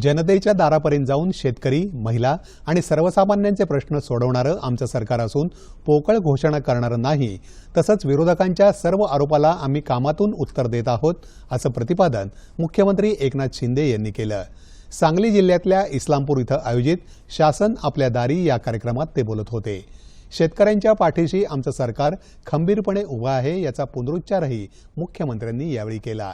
जनतेच्या दारापर्यंत जाऊन शेतकरी महिला आणि सर्वसामान्यांचे प्रश्न सोडवणारं आमचं सरकार असून पोकळ घोषणा करणारं नाही. तसंच विरोधकांच्या सर्व आरोपाला आम्ही कामातून उत्तर देत आहोत असं प्रतिपादन मुख्यमंत्री एकनाथ शिंदे यांनी केलं. सांगली जिल्ह्यातल्या इस्लामपूर इथं आयोजित शासन आपल्या दारी या कार्यक्रमात ते बोलत होते. शेतकऱ्यांच्या पाठीशी आमचं सरकार खंबीरपणे उभं आहे याचा पुनरुच्चारही मुख्यमंत्र्यांनी यावेळी केला.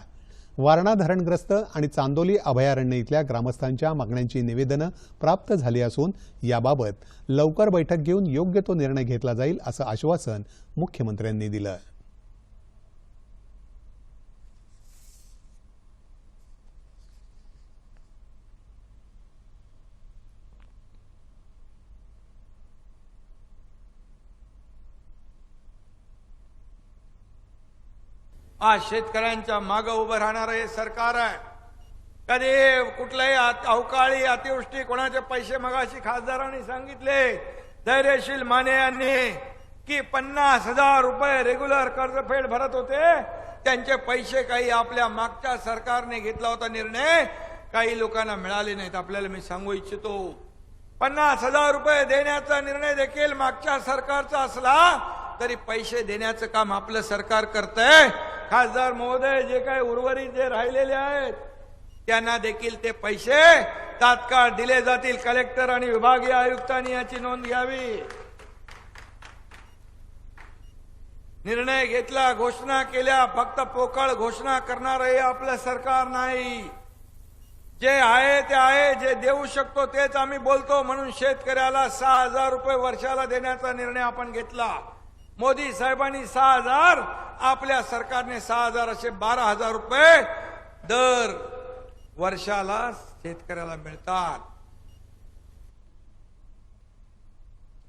वारणा धरणग्रस्त आणि चांदोली अभयारण्य इथल्या ग्रामस्थांच्या मागण्यांची निवेदनं प्राप्त झाली असून याबाबत लवकर बैठक घेऊन योग्य तो निर्णय घेतला जाईल असं आश्वासन मुख्यमंत्र्यांनी दिलं. आज शेतकऱ्यांच्या मागं उभं राहणारं हे सरकार आहे. कधी कुठल्याही अवकाळी अतिवृष्टी कोणाचे पैसे मगाशी खासदारांनी सांगितले धैर्यशील माने यांनी की पन्नास हजार रुपये रेग्युलर कर्जफेड भरत होते. त्यांचे पैसे काही आपल्या मागच्या सरकारने घेतला होता निर्णय काही लोकांना मिळाले नाहीत. आपल्याला मी सांगू इच्छितो. पन्नास हजार रुपये देण्याचा निर्णय देखील मागच्या सरकारचा असला तरी पैसे देण्याचं काम आपलं सरकार करतंय. खासदार महोदय जे काही उर्वरित जे राहिलेले आहेत त्यांना देखील ते पैसे तात्काळ दिले जातील. कलेक्टर आणि विभागीय आयुक्तांनी याची नोंद घ्यावी. निर्णय घेतला घोषणा केल्या फक्त पोकळ घोषणा करणार हे आपलं सरकार नाही. जे आहे ते आहे जे देऊ शकतो तेच आम्ही बोलतो म्हणून शेतकऱ्याला सहा हजार रुपये वर्षाला देण्याचा निर्णय आपण घेतला. मोदी साहेबांनी सहा हजार आपल्या सरकारने सहा हजार असे बारा हजार रुपये दर वर्षाला शेतकऱ्याला मिळतात.